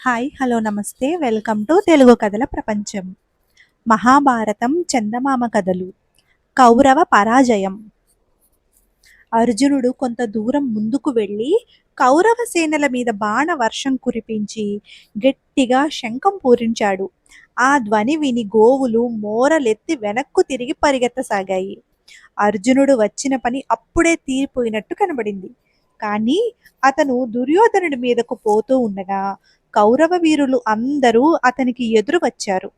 Hi hello నమస్తే. Welcome to Telugu కథల ప్రపంచం. మహాభారతం చందమామ కథలు. కౌరవ పరాజయం. అర్జునుడు కొంత దూరం ముందుకు వెళ్ళి కౌరవ సేనల మీద బాణ వర్షం కురిపించి గట్టిగా శంఖం పూరించాడు. ఆ ధ్వని విని గోవులు మోరలెత్తి వెనక్కు తిరిగి పరిగెత్తసాగాయి. అర్జునుడు వచ్చిన పని అప్పుడే తీరిపోయినట్టు కనబడింది. కానీ అతను దుర్యోధనుడి మీదకు పోతూ ఉండగా కౌరవ వీరులు అందరూ అతనికి ఎదురు వచ్చారు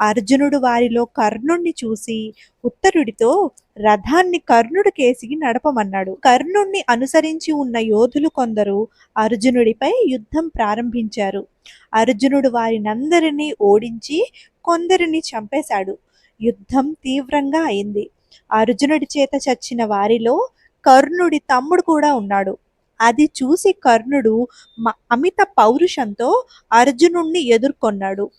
అర్జునుడు వారిలో కర్ణుణ్ణి చూసి ఉత్తరుడితో రథాన్ని కర్ణుడు కేసి నడపమన్నాడు. కర్ణుణ్ణి అనుసరించి ఉన్న యోధులు కొందరు అర్జునుడిపై యుద్ధం ప్రారంభించారు. అర్జునుడు వారినందరినీ ఓడించి కొందరిని చంపేశాడు. యుద్ధం తీవ్రంగా అయింది. అర్జునుడి చేత చచ్చిన వారిలో కర్ణుడి తమ్ముడు కూడా ఉన్నాడు. అది చూసి కర్ణుడు మ- అమిత పౌరుషంతో అర్జునుణ్ణి ఎదుర్కొన్నాడు.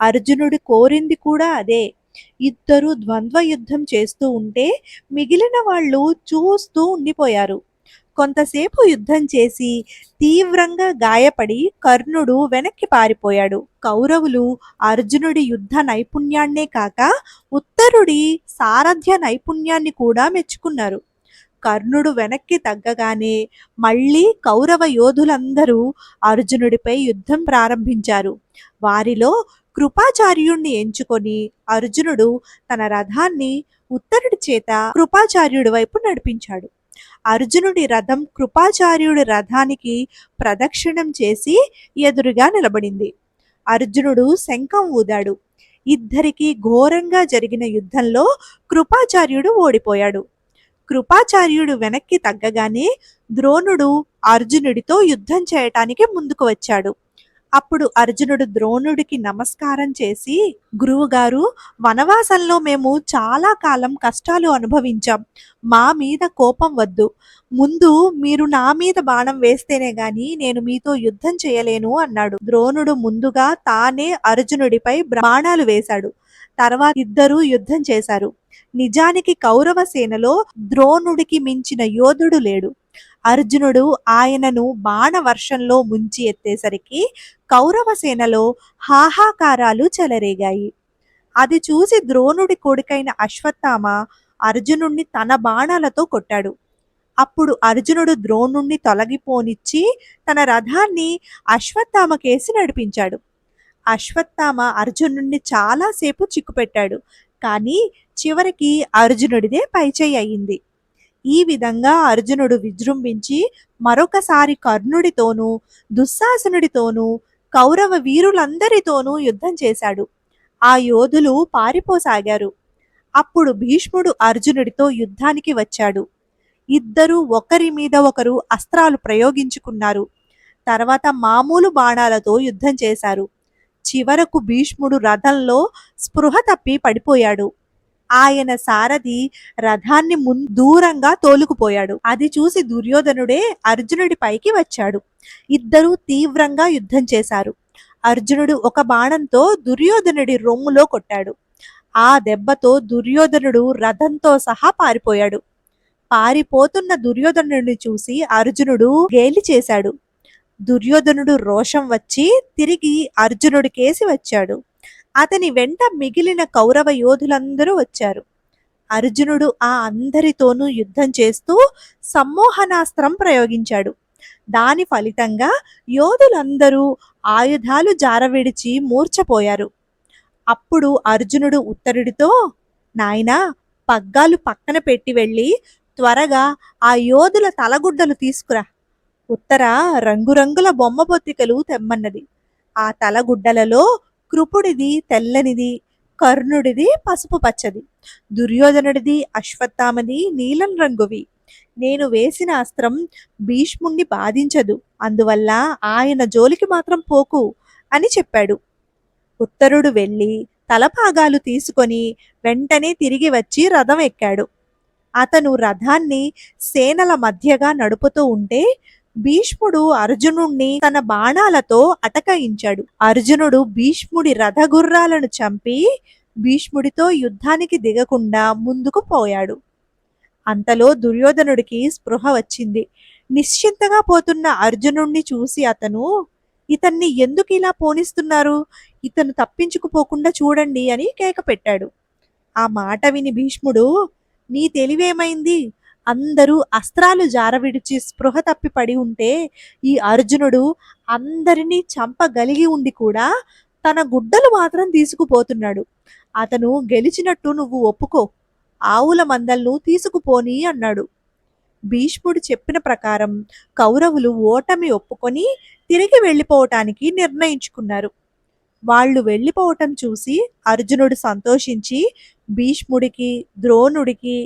అర్జునుడు కోరింది కూడా అదే. ఇద్దరు ద్వంద్వ యుద్ధం చేస్తూ ఉంటే మిగిలిన వాళ్ళు చూస్తూ ఉండిపోయారు. కొంతసేపు యుద్ధం చేసి తీవ్రంగా గాయపడి కర్ణుడు వెనక్కి పారిపోయాడు. కౌరవులు అర్జునుడి యుద్ధ నైపుణ్యాన్నే కాక ఉత్తరుడి సారథ్య నైపుణ్యాన్ని కూడా మెచ్చుకున్నారు. కర్ణుడు వెనక్కి తగ్గగానే మళ్ళీ కౌరవ యోధులందరూ అర్జునుడిపై యుద్ధం ప్రారంభించారు. వారిలో కృపాచార్యుణ్ణి ఎంచుకొని అర్జునుడు తన రథాన్ని ఉత్తరుడి చేత కృపాచార్యుడి వైపు నడిపించాడు. అర్జునుడి రథం కృపాచార్యుడి రథానికి ప్రదక్షిణం చేసి ఎదురుగా నిలబడింది. అర్జునుడు శంఖం ఊదాడు. ఇద్దరికీ ఘోరంగా జరిగిన యుద్ధంలో కృపాచార్యుడు ఓడిపోయాడు. కృపాచార్యుడు వెనక్కి తగ్గగానే ద్రోణుడు అర్జునుడితో యుద్ధం చేయటానికి ముందుకు వచ్చాడు. అప్పుడు అర్జునుడు ద్రోణుడికి నమస్కారం చేసి గురువుగారు వనవాసంలో మేము చాలా కాలం కష్టాలు అనుభవించాం. మా మీద కోపం వద్దు. ముందు మీరు నా మీద బాణం వేస్తేనే గాని నేను మీతో యుద్ధం చేయలేను అన్నాడు. ద్రోణుడు ముందుగా తానే అర్జునుడిపై బాణాలు వేశాడు. తర్వాత ఇద్దరూ యుద్ధం చేశారు. నిజానికి కౌరవ సేనలో ద్రోణుడికి మించిన యోధుడు లేడు. అర్జునుడు ఆయనను బాణవర్షంలో ముంచి ఎత్తేసరికి కౌరవ సేనలో హాహాకారాలు చెలరేగాయి. అది చూసి ద్రోణుడి కొడుకైన అశ్వత్థామ అర్జునుణ్ణి తన బాణాలతో కొట్టాడు. అప్పుడు అర్జునుడు ద్రోణుణ్ణి తొలగిపోనిచ్చి తన రథాన్ని అశ్వత్థామ కేసి నడిపించాడు. అశ్వత్థామ అర్జునుడిని చాలాసేపు చిక్కుపెట్టాడు. కానీ చివరికి అర్జునుడిదే పైచేయి అయింది. ఈ విధంగా అర్జునుడు విజృంభించి మరొకసారి కర్ణుడితోనూ దుశ్శాసనుడితోనూ కౌరవ వీరులందరితోనూ యుద్ధం చేశాడు. ఆ యోధులు పారిపోసాగారు. అప్పుడు భీష్ముడు అర్జునుడితో యుద్ధానికి వచ్చాడు. ఇద్దరూ ఒకరి మీద ఒకరు అస్త్రాలు ప్రయోగించుకున్నారు. తర్వాత మామూలు బాణాలతో యుద్ధం చేశారు. చివరకు భీష్ముడు రథంలో స్పృహ తప్పి పడిపోయాడు. ఆయన సారథి రథాన్ని మున్ దూరంగా తోలుకుపోయాడు. అది చూసి దుర్యోధనుడే అర్జునుడి పైకి వచ్చాడు. ఇద్దరూ తీవ్రంగా యుద్ధం చేశారు. అర్జునుడు ఒక బాణంతో దుర్యోధనుడి రొమ్ములో కొట్టాడు. ఆ దెబ్బతో దుర్యోధనుడు రథంతో సహా పారిపోయాడు. పారిపోతున్న దుర్యోధనుడిని చూసి అర్జునుడు గేలి చేశాడు. దుర్యోధనుడు రోషం వచ్చి తిరిగి అర్జునుడి కేసి వచ్చాడు. అతని వెంట మిగిలిన కౌరవ యోధులందరూ వచ్చారు. అర్జునుడు ఆ అందరితోనూ యుద్ధం చేస్తూ సమ్మోహనాస్త్రం ప్రయోగించాడు. దాని ఫలితంగా యోధులందరూ ఆయుధాలు జారవిడిచి మూర్ఛపోయారు. అప్పుడు అర్జునుడు ఉత్తరుడితో నాయనా పగ్గాలు పక్కన పెట్టి వెళ్ళి త్వరగా ఆ యోధుల తలగుడ్డలు తీసుకురా. ఉత్తర రంగురంగుల బొమ్మ బొత్తికలు తెమ్మన్నది. ఆ తలగుడ్డలలో కృపుడిది తెల్లనిది కర్ణుడిది పసుపు పచ్చది. దుర్యోధనుడిది అశ్వత్థామది నీలం రంగువి. నేను వేసిన అస్త్రం భీష్ముణ్ణి బాధించదు. అందువల్ల ఆయన జోలికి మాత్రం పోకు అని చెప్పాడు. ఉత్తరుడు వెళ్ళి తలపాగాలు తీసుకొని వెంటనే తిరిగి వచ్చి రథం ఎక్కాడు. అతను రథాన్ని సేనల మధ్యగా నడుపుతూ ఉంటే భీష్ముడు అర్జునుణ్ణి తన బాణాలతో అటకాయించాడు. అర్జునుడు భీష్ముడి రథగుర్రాలను చంపి భీష్ముడితో యుద్ధానికి దిగకుండా ముందుకు పోయాడు. అంతలో దుర్యోధనుడికి స్పృహ వచ్చింది. నిశ్చింతగా పోతున్న అర్జునుణ్ణి చూసి అతను ఇతన్ని ఎందుకు ఇలా పోనిస్తున్నారు? ఇతను తప్పించుకుపోకుండా చూడండి అని కేక పెట్టాడు ఆ మాట విని భీష్ముడు నీ తెలివేమైంది? అందరూ అస్త్రాలు జారవిడిచి స్పృహ తప్పి పడి ఉంటే ఈ అర్జునుడు అందరినీ చంపగలిగి ఉండి కూడా తన గుడ్డలు మాత్రం తీసుకుపోతున్నాడు. అతను గెలిచినట్టు నువ్వు ఒప్పుకో ఆవుల మందలను తీసుకుపోని అన్నాడు. భీష్ముడు చెప్పిన ప్రకారం కౌరవులు ఓటమి ఒప్పుకొని తిరిగి వెళ్ళిపోవటానికి నిర్ణయించుకున్నారు. వాళ్ళు వెళ్ళిపోవటం చూసి అర్జునుడు సంతోషించి భీష్ముడికి ద్రోణుడికి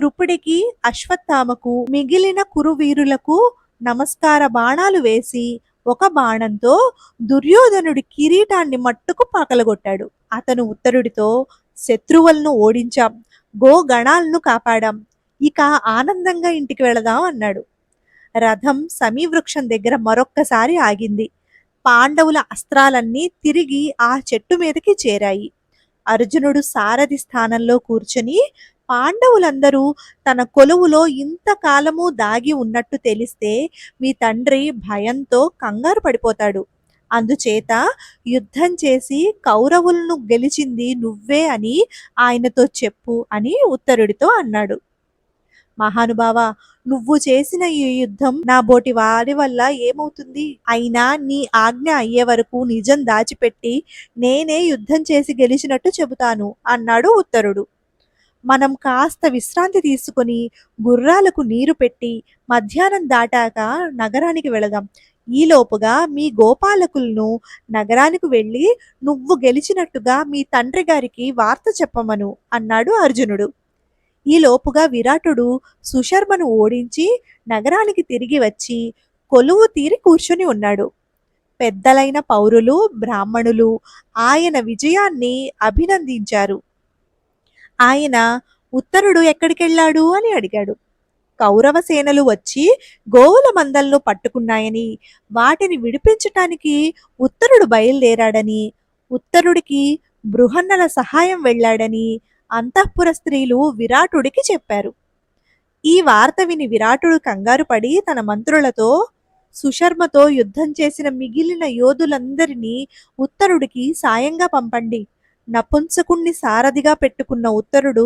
కృపుడికి అశ్వత్థామకు మిగిలిన కురువీరులకు నమస్కార బాణాలు వేసి ఒక బాణంతో దుర్యోధనుడి కిరీటాన్ని మట్టుకు పగలగొట్టాడు అతను ఉత్తరుడితో శత్రువులను ఓడించాం గో గణాలను కాపాడాం ఇక ఆనందంగా ఇంటికి వెళదాం అన్నాడు. రథం సమీవృక్షం దగ్గర మరొక్కసారి ఆగింది. పాండవుల అస్త్రాలన్నీ తిరిగి ఆ చెట్టు మీదకి చేరాయి. అర్జునుడు సారథి స్థానంలో కూర్చొని పాండవులందరూ తన కొలువులో ఇంతకాలము దాగి ఉన్నట్టు తెలిస్తే మీ తండ్రి భయంతో కంగారు పడిపోతాడు. అందుచేత యుద్ధం చేసి కౌరవులను గెలిచింది నువ్వే అని ఆయనతో చెప్పు అని ఉత్తరుడితో అన్నాడు. మహానుభావ నువ్వు చేసిన ఈ యుద్ధం నా బోటి వారి వల్ల ఏమవుతుంది? అయినా నీ ఆజ్ఞ అయ్యే వరకు నిజం దాచిపెట్టి నేనే యుద్ధం చేసి గెలిచినట్టు చెబుతాను అన్నాడు ఉత్తరుడు. మనం కాస్త విశ్రాంతి తీసుకొని గుర్రాలకు నీరు పెట్టి మధ్యాహ్నం దాటాక నగరానికి వెళదాం. ఈలోపుగా మీ గోపాలకులను నగరానికి వెళ్ళి నువ్వు గెలిచినట్టుగా మీ తండ్రి గారికి వార్త చెప్పమను అన్నాడు అర్జునుడు. ఈలోపుగా విరాటుడు సుశర్మను ఓడించి నగరానికి తిరిగి వచ్చి కొలువు తీరి కూర్చుని ఉన్నాడు. పెద్దలైన పౌరులు బ్రాహ్మణులు ఆయన విజయాన్ని అభినందించారు. ఆయన ఉత్తరుడు ఎక్కడికెళ్ళాడు? అని అడిగాడు. కౌరవ సేనలు వచ్చి గోవుల మందలను పట్టుకున్నాయని వాటిని విడిపించటానికి ఉత్తరుడు బయలుదేరాడని ఉత్తరుడికి బృహన్నల సహాయం వెళ్ళాడని అంతఃపుర స్త్రీలు విరాటుడికి చెప్పారు. ఈ వార్త విని విరాటుడు కంగారు పడి తన మంత్రులతో సుశర్మతో యుద్ధం చేసిన మిగిలిన యోధులందరినీ ఉత్తరుడికి సాయంగా పంపండి. నపుంసకుణ్ణి సారథిగా పెట్టుకున్న ఉత్తరుడు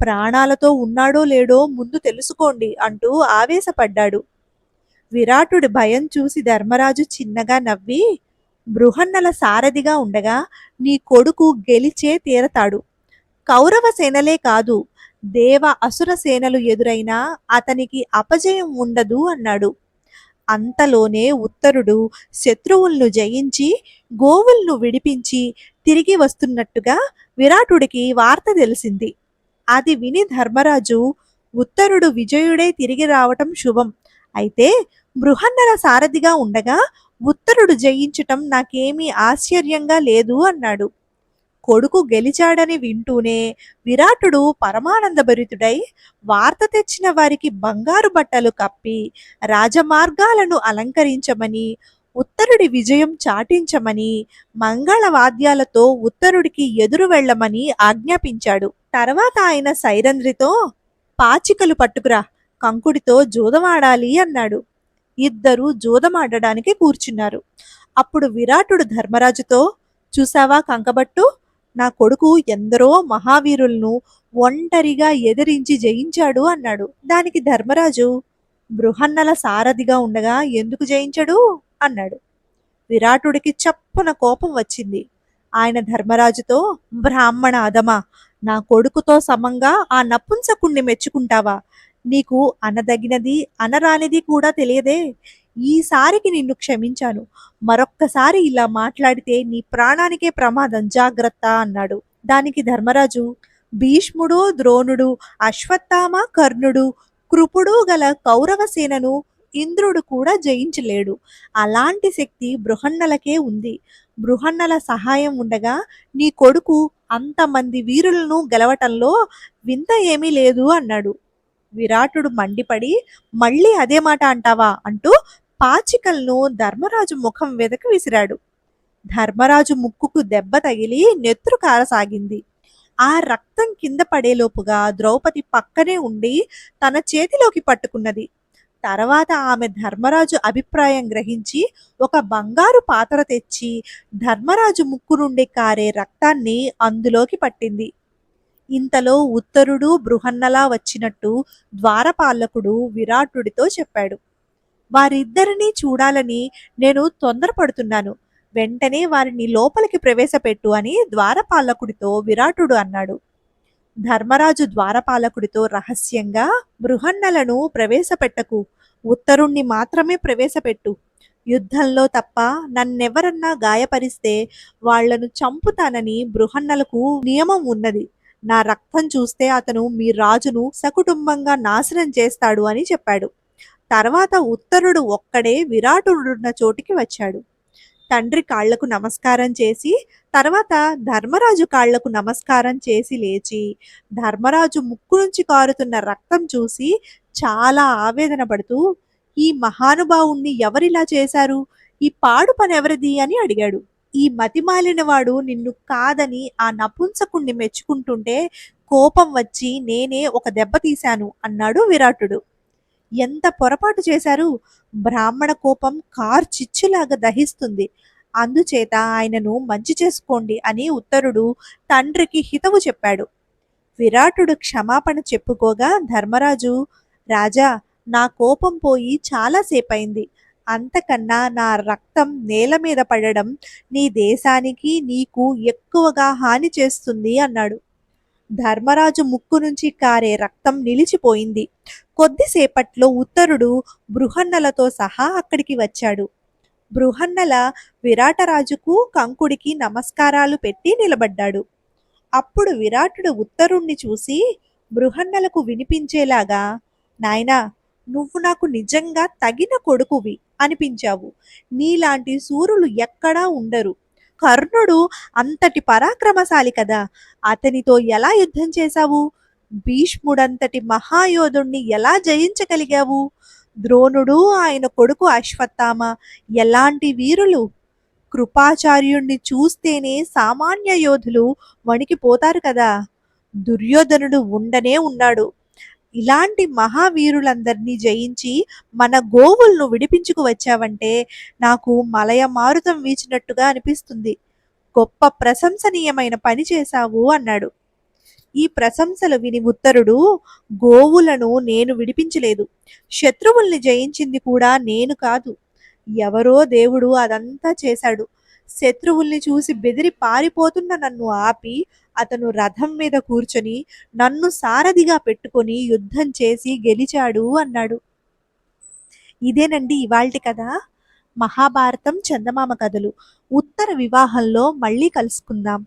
ప్రాణాలతో ఉన్నాడో లేడో ముందు తెలుసుకోండి అంటూ ఆవేశపడ్డాడు. విరాటుడి భయం చూసి ధర్మరాజు చిన్నగా నవ్వి బృహన్నల సారథిగా ఉండగా నీ కొడుకు గెలిచే తీరతాడు. కౌరవ సేనలే కాదు దేవ అసుర సేనలు ఎదురైనా అతనికి అపజయం ఉండదు అన్నాడు. అంతలోనే ఉత్తరుడు శత్రువులను జయించి గోవులను విడిపించి తిరిగి వస్తున్నట్టుగా విరాటుడికి వార్త తెలిసింది. అది విని ధర్మరాజు ఉత్తరుడు విజయుడే తిరిగి రావటం శుభం. అయితే బృహన్నర సారథిగా ఉండగా ఉత్తరుడు జయించటం నాకేమీ ఆశ్చర్యంగా లేదు అన్నాడు. కొడుకు గెలిచాడని వింటూనే విరాటుడు పరమానందభరితుడై వార్త తెచ్చిన వారికి బంగారు బట్టలు కప్పి రాజమార్గాలను అలంకరించమని ఉత్తరుడి విజయం చాటించమని మంగళ వాద్యాలతో ఉత్తరుడికి ఎదురు వెళ్ళమని ఆజ్ఞాపించాడు. తర్వాత ఆయన సైరంధ్రితో పాచికలు పట్టుకురా కంకుడితో జూదమాడాలి అన్నాడు. ఇద్దరు జూదమాడడానికి కూర్చున్నారు. అప్పుడు విరాటుడు ధర్మరాజుతో చూసావా కంకబట్టు? నా కొడుకు ఎందరో మహావీరులను ఒంటరిగా ఎదిరించి జయించాడు అన్నాడు. దానికి ధర్మరాజు బృహన్నల సారథిగా ఉండగా ఎందుకు జయించడు? అన్నాడు. విరాటుడికి చప్పున కోపం వచ్చింది. ఆయన ధర్మరాజుతో బ్రాహ్మణ అదమా నా కొడుకుతో సమంగా ఆ నపుంసకుణ్ణి మెచ్చుకుంటావా? నీకు అనదగినది అనరానిది కూడా తెలియదే. ఈసారికి నిన్ను క్షమించాను. మరొక్కసారి ఇలా మాట్లాడితే నీ ప్రాణానికే ప్రమాదం. జాగ్రత్త అన్నాడు. దానికి ధర్మరాజు భీష్ముడు ద్రోణుడు అశ్వత్థామ కర్ణుడు కృపుడు గల కౌరవ సేనను ఇంద్రుడు కూడా జయించలేడు. అలాంటి శక్తి బృహన్నలకే ఉంది. బృహన్నల సహాయం ఉండగా నీ కొడుకు అంతమంది వీరులను గెలవటంలో వింత ఏమీ లేదు అన్నాడు. విరాటుడు మండిపడి మళ్ళీ అదే మాట అంటావా? అంటూ పాచికలను ధర్మరాజు ముఖం వెదకి విసిరాడు. ధర్మరాజు ముక్కుకు దెబ్బ తగిలి నెత్తురు కారసాగింది ఆ రక్తం కింద పడేలోపుగా ద్రౌపది పక్కనే ఉండి తన చేతిలోకి పట్టుకున్నది. తర్వాత ఆమె ధర్మరాజు అభిప్రాయం గ్రహించి ఒక బంగారు పాత్ర తెచ్చి ధర్మరాజు ముక్కు నుండి కారే రక్తాన్ని అందులోకి పట్టింది. ఇంతలో ఉత్తరుడు బృహన్నలా వచ్చినట్టు ద్వారపాలకుడు విరాటుడితో చెప్పాడు. వారిద్దరినీ చూడాలని నేను తొందరపడుతున్నాను. వెంటనే వారిని లోపలికి ప్రవేశపెట్టు అని ద్వారపాలకుడితో విరాటుడు అన్నాడు. ధర్మరాజు ద్వారపాలకుడితో రహస్యంగా బృహన్నలను ప్రవేశపెట్టకు ఉత్తరుణ్ణి మాత్రమే ప్రవేశపెట్టు. యుద్ధంలో తప్ప నన్నెవరన్నా గాయపరిస్తే వాళ్ళను చంపుతానని బృహన్నలకు నియమం ఉన్నది. నా రక్తం చూస్తే అతను మీ రాజును సకుటుంబంగా నాశనం చేస్తాడు అని చెప్పాడు. తర్వాత ఉత్తరుడు ఒక్కడే విరాటుడున్న చోటికి వచ్చాడు. తండ్రి కాళ్ళకు నమస్కారం చేసి తర్వాత ధర్మరాజు కాళ్ళకు నమస్కారం చేసి లేచి ధర్మరాజు ముక్కు నుంచి కారుతున్న రక్తం చూసి చాలా ఆవేదన పడుతూ ఈ మహానుభావుణ్ణి ఎవరిలా చేశారు? ఈ పాడు పని ఎవరిది అని అడిగాడు. ఈ మతిమాలినవాడు నిన్ను కాదని ఆ నపుంసకుణ్ణి మెచ్చుకుంటుంటే కోపం వచ్చి నేనే ఒక దెబ్బ తీశాను అన్నాడు విరాటుడు. ఎంత పొరపాటు చేశారు? బ్రాహ్మణ కోపం కార్చిచ్చులాగా దహిస్తుంది. అందుచేత ఆయనను మంచి చేసుకోండి అని ఉత్తరుడు తండ్రికి హితవు చెప్పాడు. విరాటుడు క్షమాపణ చెప్పుకోగా ధర్మరాజు రాజా నా కోపం పోయి చాలాసేపయింది అంతకన్నా నా రక్తం నేల మీద పడడం నీ దేశానికి నీకు ఎక్కువగా హాని చేస్తుంది అన్నాడు. ధర్మరాజు ముక్కు నుంచి కారే రక్తం నిలిచిపోయింది. కొద్దిసేపట్లో ఉత్తరుడు బృహన్నలతో సహా అక్కడికి వచ్చాడు. బృహన్నల విరాటరాజుకు కంకుడికి నమస్కారాలు పెట్టి నిలబడ్డాడు. అప్పుడు విరాటుడు ఉత్తరుణ్ణి చూసి బృహన్నలకు వినిపించేలాగా నాయనా నువ్వు నాకు నిజంగా తగిన కొడుకువి అనిపించావు. నీలాంటి సూరులు ఎక్కడా ఉండరు. కర్ణుడు అంతటి పరాక్రమశాలి కదా. అతనితో ఎలా యుద్ధం చేశావు? భీష్ముడంతటి మహాయోధుణ్ణి ఎలా జయించగలిగావు? ద్రోణుడు ఆయన కొడుకు అశ్వత్థామ ఎలాంటి వీరులు? కృపాచార్యుణ్ణి చూస్తేనే సామాన్య యోధులు వణికిపోతారు కదా. దుర్యోధనుడు ఉండనే ఉన్నాడు. ఇలాంటి మహావీరులందరినీ జయించి మన గోవులను విడిపించుకు వచ్చావంటే నాకు మలయ మారుతం వీచినట్టుగా అనిపిస్తుంది. గొప్ప ప్రశంసనీయమైన పని చేశావు అన్నాడు. ఈ ప్రశంసలు విని ఉత్తరుడు గోవులను నేను విడిపించలేదు. శత్రువుల్ని జయించింది కూడా నేను కాదు. ఎవరో దేవుడు అదంతా చేశాడు. శత్రువుల్ని చూసి బెదిరి పారిపోతున్న నన్ను ఆపి అతను రథం మీద కూర్చొని నన్ను సారథిగా పెట్టుకొని యుద్ధం చేసి గెలిచాడు అన్నాడు. ఇదేనండి ఇవాల్టి కథ? మహాభారతం చందమామ కథలు. ఉత్తర వివాహంలో మళ్ళీ కలుసుకుందాం.